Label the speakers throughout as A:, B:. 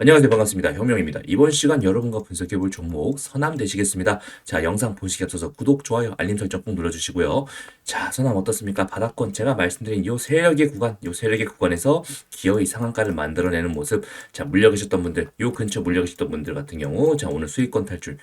A: 안녕하세요. 반갑습니다. 혁명입니다. 이번 시간 여러분과 분석해볼 종목 선암 되시겠습니다. 자, 영상 보시기 앞서서 구독, 좋아요, 알림 설정 꼭 눌러주시고요. 자, 선암 어떻습니까? 바닥권 제가 말씀드린 요 세력의 구간, 요 세력의 구간에서 기어이 상한가를 만들어내는 모습. 자, 물려 계셨던 분들, 요 근처 물려 계셨던 분들 같은 경우, 자, 오늘 수익권 탈출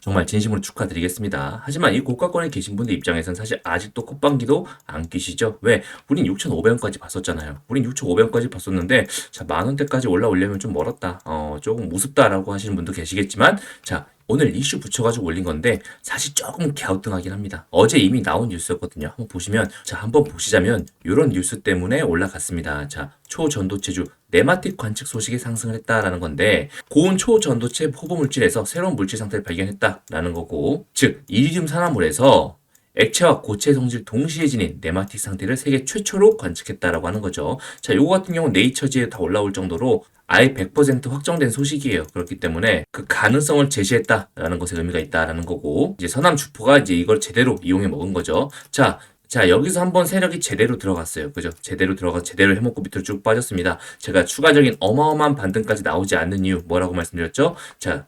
A: 정말 진심으로 축하드리겠습니다. 하지만 이 고가권에 계신 분들 입장에선 사실 아직도 콧방귀도 안 끼시죠? 왜? 우린 6,500원까지 봤었잖아요. 우린 6,500원까지 봤었는데, 자, 만 원대까지 올라오려면 좀 멀었다. 어, 조금 우습다라고 하시는 분도 계시겠지만, 자, 오늘 이슈 붙여가지고 올린 건데 사실 조금 갸우뚱하긴 합니다. 어제 이미 나온 뉴스였거든요. 한번 보시면 자 한번 보시자면 이런 뉴스 때문에 올라갔습니다. 자 초전도체주 네마틱 관측 소식이 상승을 했다라는 건데 고온 초전도체 호보 물질에서 새로운 물질 상태를 발견했다라는 거고 즉 이리듐 산화물에서 액체와 고체 성질 동시에 지닌 네마틱 상태를 세계 최초로 관측했다라고 하는 거죠. 자, 요거 같은 경우는 네이처지에 다 올라올 정도로 아예 100% 확정된 소식이에요. 그렇기 때문에 그 가능성을 제시했다라는 것에 의미가 있다라는 거고 이제 서남 주포가 이제 이걸 제대로 이용해 먹은 거죠. 자, 자, 여기서 한번 세력이 제대로 들어갔어요. 그죠? 제대로 들어가, 제대로 해먹고 밑으로 쭉 빠졌습니다. 제가 추가적인 어마어마한 반등까지 나오지 않는 이유, 뭐라고 말씀드렸죠? 자,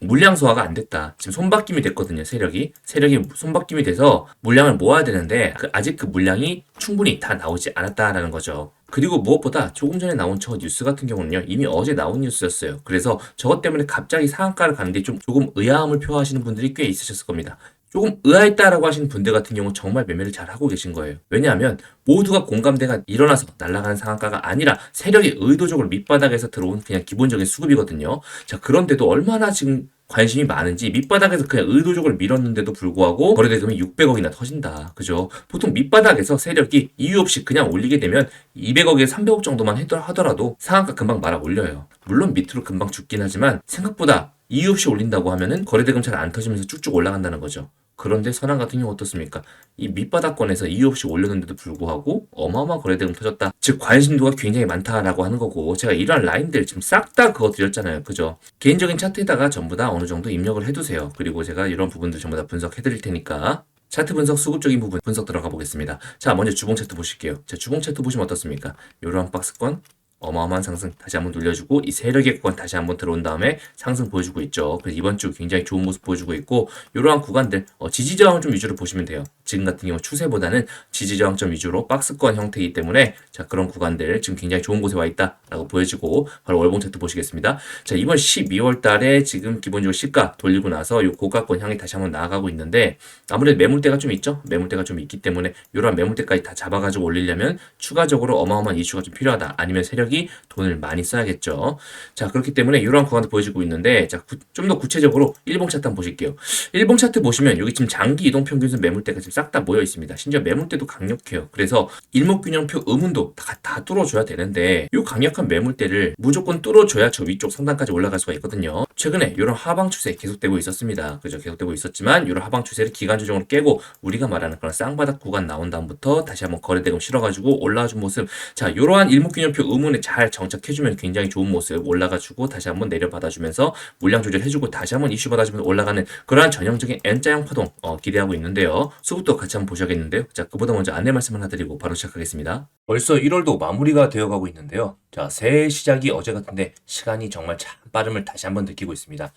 A: 물량 소화가 안 됐다. 지금 손바뀜이 됐거든요, 세력이. 세력이 손바뀜이 돼서 물량을 모아야 되는데, 그 아직 그 물량이 충분히 다 나오지 않았다라는 거죠. 그리고 무엇보다 조금 전에 나온 저 뉴스 같은 경우는요, 이미 어제 나온 뉴스였어요. 그래서 저것 때문에 갑자기 상한가를 가는데 좀 조금 의아함을 표하시는 분들이 꽤 있으셨을 겁니다. 조금 의아했다라고 하시는 분들 같은 경우 정말 매매를 잘 하고 계신 거예요. 왜냐하면 모두가 공감대가 일어나서 날아가는 상한가가 아니라 세력이 의도적으로 밑바닥에서 들어온 그냥 기본적인 수급이거든요. 자, 그런데도 얼마나 지금 관심이 많은지 밑바닥에서 그냥 의도적으로 밀었는데도 불구하고 거래대금이 600억이나 터진다. 그죠? 보통 밑바닥에서 세력이 이유 없이 그냥 올리게 되면 200억에 300억 정도만 하더라도 상한가 금방 말아 올려요. 물론 밑으로 금방 죽긴 하지만 생각보다 이유 없이 올린다고 하면은 거래대금 잘 안 터지면서 쭉쭉 올라간다는 거죠. 그런데 선한 같은 경우 어떻습니까? 이 밑바닥권에서 이유 없이 올렸는데도 불구하고 어마어마한 거래대금 터졌다. 즉 관심도가 굉장히 많다라고 하는 거고 제가 이러한 라인들 지금 싹 다 그거 드렸잖아요. 그죠? 개인적인 차트에다가 전부 다 어느 정도 입력을 해두세요. 그리고 제가 이런 부분들 전부 다 분석해 드릴 테니까 차트 분석 수급적인 부분 분석 들어가 보겠습니다. 자 먼저 주봉 차트 보실게요. 자 주봉 차트 보시면 어떻습니까? 이러한 박스권 어마어마한 상승 다시 한번 눌려주고 이 세력의 구간 다시 한번 들어온 다음에 상승 보여주고 있죠. 그래서 이번 주 굉장히 좋은 모습 보여주고 있고 이러한 구간들 어, 지지 저항을 좀 위주로 보시면 돼요. 지금 같은 경우 추세보다는 지지 저항점 위주로 박스권 형태이기 때문에 자 그런 구간들 지금 굉장히 좋은 곳에 와 있다라고 보여지고 바로 월봉 차트 보시겠습니다. 자 이번 12월 달에 지금 기본적으로 시가 돌리고 나서 이 고가권 향이 다시 한번 나아가고 있는데 아무래도 매물대가 좀 있죠. 매물대가 좀 있기 때문에 이러한 매물대까지 다 잡아가지고 올리려면 추가적으로 어마어마한 이슈가 좀 필요하다. 아니면 세력 세력이 돈을 많이 써야겠죠. 자, 그렇기 때문에 이러한 구간도 보여지고 있는데, 자, 좀 더 구체적으로 일봉 차트 한번 보실게요. 일봉 차트 보시면 여기 지금 장기 이동 평균선 매물대가 지금 싹 다 모여 있습니다. 심지어 매물대도 강력해요. 그래서 일목균형표 의문도 다, 다 뚫어줘야 되는데, 이 강력한 매물대를 무조건 뚫어줘야 저 위쪽 상단까지 올라갈 수가 있거든요. 최근에 이런 하방 추세 계속되고 있었습니다. 그죠? 계속되고 있었지만, 이런 하방 추세를 기간 조정으로 깨고, 우리가 말하는 그런 쌍바닥 구간 나온 다음부터 다시 한번 거래대금 실어가지고 올라와준 모습. 자, 이러한 일목균형표 의문의 잘 정착해주면 굉장히 좋은 모습 올라가지고 다시 한번 내려받아주면서 물량 조절해주고 다시 한번 이슈 받아주면서 올라가는 그러한 전형적인 N자형 파동 어, 기대하고 있는데요. 수급도 같이 한번 보셔야겠는데요. 자, 그보다 먼저 안내 말씀 하나 드리고 바로 시작하겠습니다. 벌써 1월도 마무리가 되어가고 있는데요. 자, 새해 시작이 어제 같은데 시간이 정말 참 빠름을 다시 한번 느끼고 있습니다.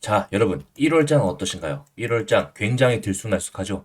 A: 자, 여러분, 1월장 어떠신가요? 1월장 굉장히 들쑥날쑥하죠?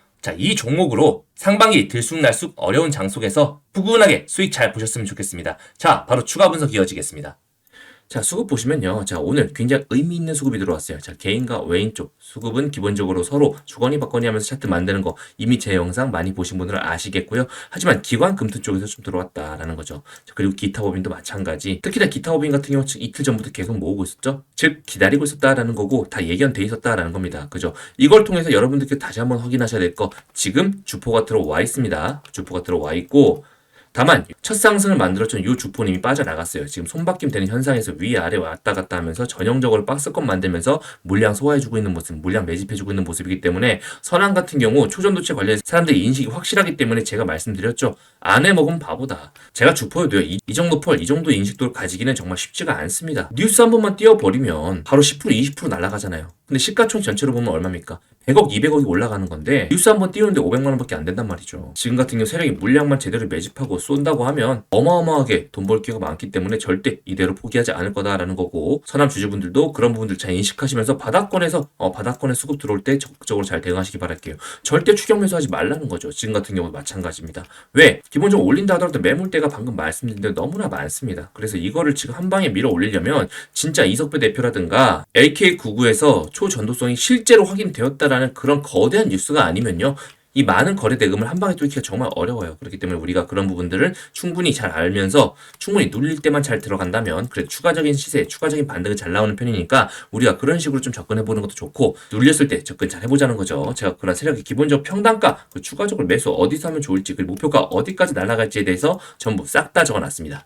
A: 자, 이 종목으로 상반기 들쑥날쑥 어려운 장 속에서 푸근하게 수익 잘 보셨으면 좋겠습니다. 자, 바로 추가 분석 이어지겠습니다. 자, 수급 보시면요. 자, 오늘 굉장히 의미 있는 수급이 들어왔어요. 자, 개인과 외인 쪽 수급은 기본적으로 서로 주거니 받거니 하면서 차트 만드는 거 이미 제 영상 많이 보신 분들은 아시겠고요. 하지만 기관 금투 쪽에서 좀 들어왔다라는 거죠. 자, 그리고 기타 법인도 마찬가지. 특히나 기타 법인 같은 경우 이틀 전부터 계속 모으고 있었죠. 즉, 기다리고 있었다라는 거고 다 예견돼 있었다라는 겁니다. 그죠? 이걸 통해서 여러분들께 다시 한번 확인하셔야 될 거 지금 주포가 들어와 있습니다. 주포가 들어와 있고 다만 첫 상승을 만들었던 이 주포님이 빠져나갔어요. 지금 손바뀜 되는 현상에서 위아래 왔다 갔다 하면서 전형적으로 박스권 만들면서 물량 소화해주고 있는 모습, 물량 매집해주고 있는 모습이기 때문에 선암 같은 경우 초전도체 관련 사람들이 인식이 확실하기 때문에 제가 말씀드렸죠. 안에 먹으면 바보다. 제가 주포여도요. 이, 이 정도 펄, 이 정도 인식도를 가지기는 정말 쉽지가 않습니다. 뉴스 한 번만 띄워버리면 바로 10% 20% 날아가잖아요. 근데 시가총 전체로 보면 얼마입니까? 100억, 200억이 올라가는 건데 뉴스 한 번 띄우는데 500만 원밖에 안 된단 말이죠. 지금 같은 경우 세력이 물량만 제대로 매집하고 쏜다고 하면 어마어마하게 돈 벌 기회가 많기 때문에 절대 이대로 포기하지 않을 거다라는 거고 선암 주주분들도 그런 부분들 잘 인식하시면서 바닥권에서 어, 바닥권에 수급 들어올 때 적극적으로 잘 대응하시기 바랄게요. 절대 추격 매수하지 말라는 거죠. 지금 같은 경우도 마찬가지입니다. 왜? 기본적으로 올린다 하더라도 매물대가 방금 말씀드린 대로 너무나 많습니다. 그래서 이거를 지금 한 방에 밀어 올리려면 진짜 이석배 대표라든가 LK99에서 초전도성이 실제로 확인되었다라는 그런 거대한 뉴스가 아니면요. 이 많은 거래 대금을 한 방에 뚫기가 정말 어려워요. 그렇기 때문에 우리가 그런 부분들을 충분히 잘 알면서 충분히 눌릴 때만 잘 들어간다면 그래 추가적인 시세, 추가적인 반등이 잘 나오는 편이니까 우리가 그런 식으로 좀 접근해 보는 것도 좋고 눌렸을 때 접근 잘 해보자는 거죠. 제가 그런 세력의 기본적 평단가, 그 추가적으로 매수 어디서 하면 좋을지 그리고 목표가 어디까지 날아갈지에 대해서 전부 싹 다 적어놨습니다.